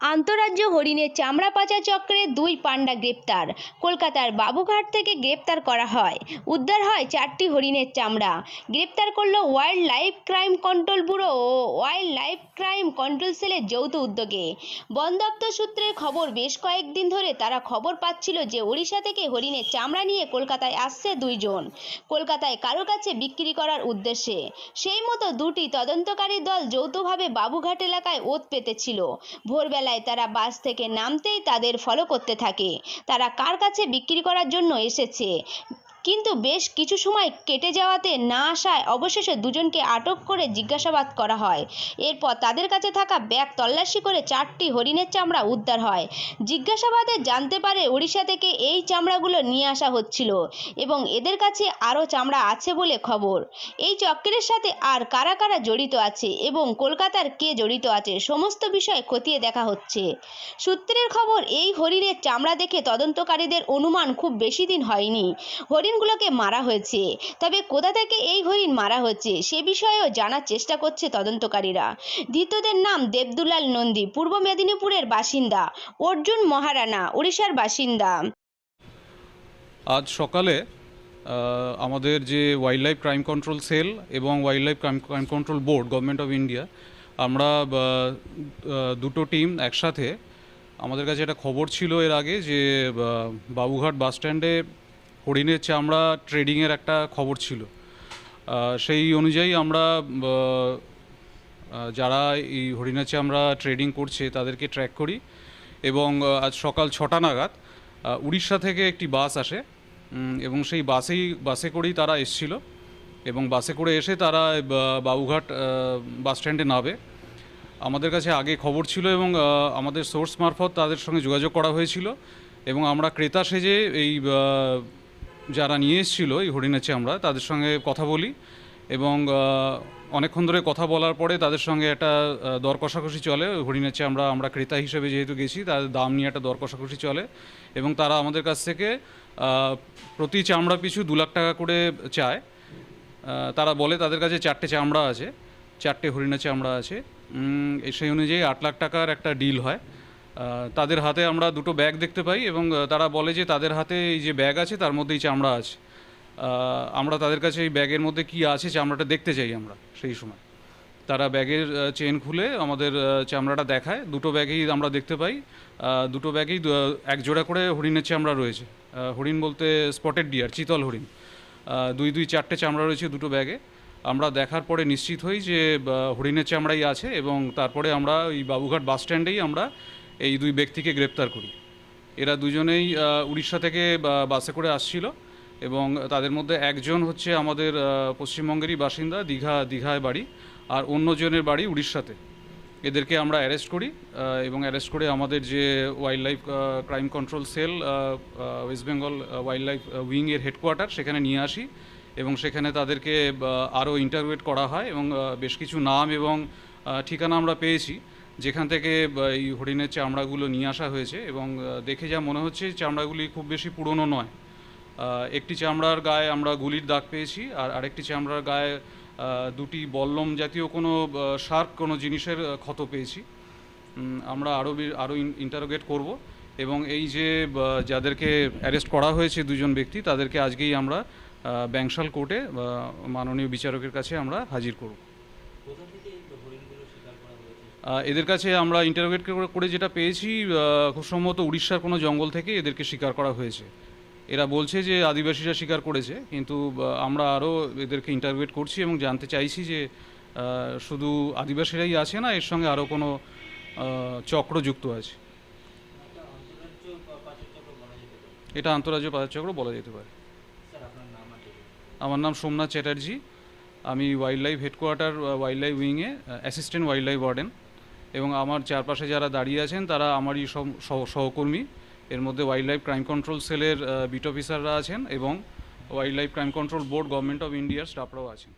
আন্তঃরাজ্য হরিণের চামড়া পাচার চক্রের দুই পাণ্ডা গ্রেপ্তার। কলকাতার বাবুঘাট থেকে গ্রেপ্তার করা হয়। উদ্ধার হয় চারটি হরিণের চামড়া। গ্রেপ্তার করল wildlife crime control bureau ও ওয়াইল্ড লাইফ ক্রাইম কন্ট্রোল সেলের যৌথ উদ্যোগে। বন দপ্তর সূত্রের খবর, বেশ কয়েকদিন ধরে তারা খবর পাচ্ছিল যে ওড়িশা থেকে হরিণের চামড়া নিয়ে কলকাতায় আসছে দুইজন। কলকাতায় কারও কাছে বিক্রি করার উদ্দেশ্যে। সেই মতো দুটি তদন্তকারী দল যৌথভাবে বাবুঘাট এলাকায় ওত পেতেছিল। ভোরবেলায় তারা বাস থেকে নামতেই তাদের ফলো করতে থাকে। তারা কার কাছে বিক্রি করার জন্য এসেছে? কিন্তু বেশ কিছু সময় কেটে যাওয়াতে না আসায় অবশেষে দুজনকে আটক করে জিজ্ঞাসাবাদ করা হয়। এরপর তাদের কাছে থাকা ব্যাগ তল্লাশি করে চারটি হরিণের চামড়া উদ্ধার হয়। জিজ্ঞাসাবাদে জানতে পারে ওড়িশা থেকে এই চামড়াগুলো নিয়ে আসা হচ্ছিল এবং এদের কাছে আরও চামড়া আছে বলে খবর। এই চক্রের সাথে আর কারা কারা জড়িত আছে এবং কলকাতার কে জড়িত আছে সমস্ত বিষয় খতিয়ে দেখা হচ্ছে। সূত্রের খবর, এই হরিণের চামড়া দেখে তদন্তকারীদের অনুমান খুব বেশি দিন হয়নি। হরিণগুলোকে মারা হয়েছে। তবে কোথা থেকে এই হরিণ মারা হচ্ছে সে বিষয়েও জানার চেষ্টা করছে তদন্তকারীরা। ধৃতদের নাম দেবদুলাল নন্দী, পূর্ব মেদিনীপুরের বাসিন্দা, অর্জুন মহারানা উড়িষ্যার বাসিন্দা। আজ সকালে আমাদের যে wildlife crime control cell এবং wildlife crime crime control board government of India আমরা দুটো টিম একসাথে, আমাদের কাছে একটা খবর ছিল এর আগে যে বাবুঘাট বাস স্ট্যান্ডে হরিণের চামড়া ট্রেডিংয়ের একটা খবর ছিল। সেই অনুযায়ী আমরা যারা এই হরিণের চামড়া ট্রেডিং করছে তাদেরকে ট্র্যাক করি এবং আজ সকাল ছটা নাগাদ উড়িষ্যা থেকে একটি বাস আসে। এবং সেই বাসেই, বাসে করেই তারা এসছিল এবং বাসে করে এসে তারা বাবুঘাট বাসস্ট্যান্ডে বাস নামে। আমাদের কাছে আগে খবর ছিল এবং আমাদের সোর্স মারফত তাদের সঙ্গে যোগাযোগ করা হয়েছিল এবং আমরা ক্রেতা সেজে এই যারা নিয়ে এসেছিল এই হরিণের আমরা তাদের সঙ্গে কথা বলি এবং অনেকক্ষণ ধরে কথা বলার পরে তাদের সঙ্গে একটা দর কষাকষি চলে। হরিণের চামড়া আমরা ক্রেতা হিসেবে যেহেতু গেছি, তাদের দাম নিয়ে একটা দর কষাকষি চলে এবং তারা আমাদের কাছ থেকে প্রতি চামড়া পিছু দু লাখ টাকা করে চায়। তারা বলে তাদের কাছে চারটে চামড়া আছে, চারটে হরিণের চামড়া আছে। সেই অনুযায়ী আট লাখ টাকার একটা ডিল হয়। তাদের হাতে আমরা দুটো ব্যাগ দেখতে পাই এবং তারা বলে যে তাদের হাতে এই যে ব্যাগ আছে তার মধ্যেই চামড়া আছে। আমরা তাদের কাছে এই ব্যাগের মধ্যে কি আছে চামড়াটা দেখতে চাই আমরা সেই সময়। তারা ব্যাগের চেন খুলে আমাদের চামড়াটা দেখায়। দুটো ব্যাগেই আমরা দেখতে পাই। দুটো ব্যাগেই এক জোড়া করে হরিণের চামড়া রয়েছে। হরিণ বলতে স্পটেড ডিয়ার চিতল হরিণ। দুই দুই, চারটে চামড়া রয়েছে দুটো ব্যাগে। আমরা দেখার পরে নিশ্চিত হই যে হরিণের চামড়াই আছে এবং তারপরে আমরা ওই বাবুঘাট বাস স্ট্যান্ডেই আমরা এই দুই ব্যক্তিকে গ্রেপ্তার করি। এরা দুজনেই উড়িষ্যা থেকে বাসে করে আসছিল এবং তাদের মধ্যে একজন হচ্ছে আমাদের পশ্চিমবঙ্গেরই বাসিন্দা, দীঘা, দীঘায় বাড়ি আর অন্যজনের বাড়ি উড়িষ্যাতে। এদেরকে আমরা অ্যারেস্ট করি এবং অ্যারেস্ট করে আমাদের যে wildlife crime control cell West Bengal wildlife উইংয়ের headquarter সেখানে নিয়ে আসি এবং সেখানে তাদেরকে আরও ইন্টারভিউট করা হয় এবং বেশ কিছু নাম এবং ঠিকানা আমরা পেয়েছি। যেখান থেকে এই হরিণের চামড়াগুলো নিয়ে আসা হয়েছে এবং দেখে যা মনে হচ্ছে চামড়াগুলি খুব বেশি পুরনো নয়। একটি চামড়ার গায়ে আমরা গুলির দাগ পেয়েছি আর আরেকটি চামড়ার গায়ে দুটি বল্লম জাতীয় কোনো শার্প কোনো জিনিসের ক্ষত পেয়েছি। আমরা আরও আরও ইন্টারোগেট করব এবং এই যে যাদেরকে অ্যারেস্ট করা হয়েছে দুজন ব্যক্তি, তাদেরকে আজকেই আমরা ব্যাংশাল কোর্টে মাননীয় বিচারকের কাছে আমরা হাজির করব। এদের কাছে আমরা ইন্টারোগেট করে যেটা পেয়েছি খুব সম্ভবত উড়িষ্যার কোনো জঙ্গল থেকে এদেরকে শিকার করা হয়েছে। এরা বলছে যে আদিবাসীরা শিকার করেছে, কিন্তু আমরা আরও এদেরকে ইন্টারোগেট করছি এবং জানতে চাইছি যে শুধু আদিবাসীরাই আছে না, এর সঙ্গে আরও কোনো চক্র যুক্ত আছে। এটা আন্তরাজ্য পাচার চক্র বলা যেতে পারে। আমার নাম সোমনাথ চ্যাটার্জি, আমি wildlife headquarter wildlife উইংয়ে অ্যাসিস্ট্যান্ট ওয়াইল্ড লাইফ ওয়ার্ডেন এবং আমার চারপাশে যারা দাঁড়িয়ে আছেন, তারা আমারই সহকর্মী। এর মধ্যে ওয়াইল্ড লাইফ ক্রাইম কন্ট্রোল সেলের বিট অফিসাররা আছেন এবং wildlife crime control board government of ইন্ডিয়ার স্টাফরাও আছেন।